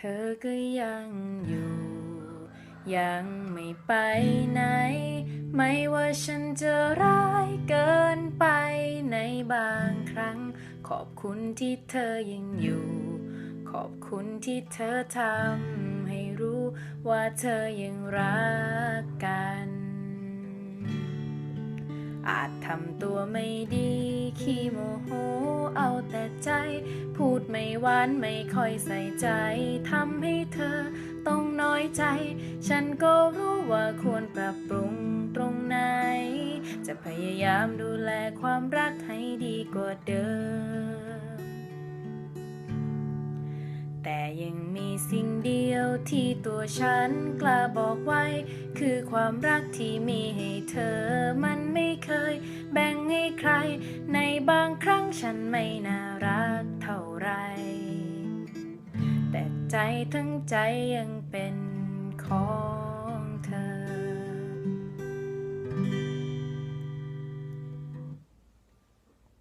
เธอก็ยังอยู่ ยังไม่ไปไหน ไม่ว่าฉันจะร้ายเกินไปในบางครั้ง ขอบคุณที่เธอยังอยู่ ขอบคุณที่เธอทำให้รู้ว่าเธอยังรักกัน อาจทำตัวไม่ดี ขี้โมโหเอาแต่ใจ พูดไม่หวานไม่ค่อยใส่ใจทำให้เธอต้องน้อยใจ ฉันก็รู้ว่าควรปรับปรุงตรงไหน จะพยายามดูแลความรักให้ดีกว่าเดิม แต่ยังมีสิ่งเดียวที่ตัวฉันกล้าบอกไว้ คือความรักที่มีให้เธอมันไม่เคย บางครั้งฉันไม่น่ารักเท่าไร แต่ใจทั้งใจยังเป็นของ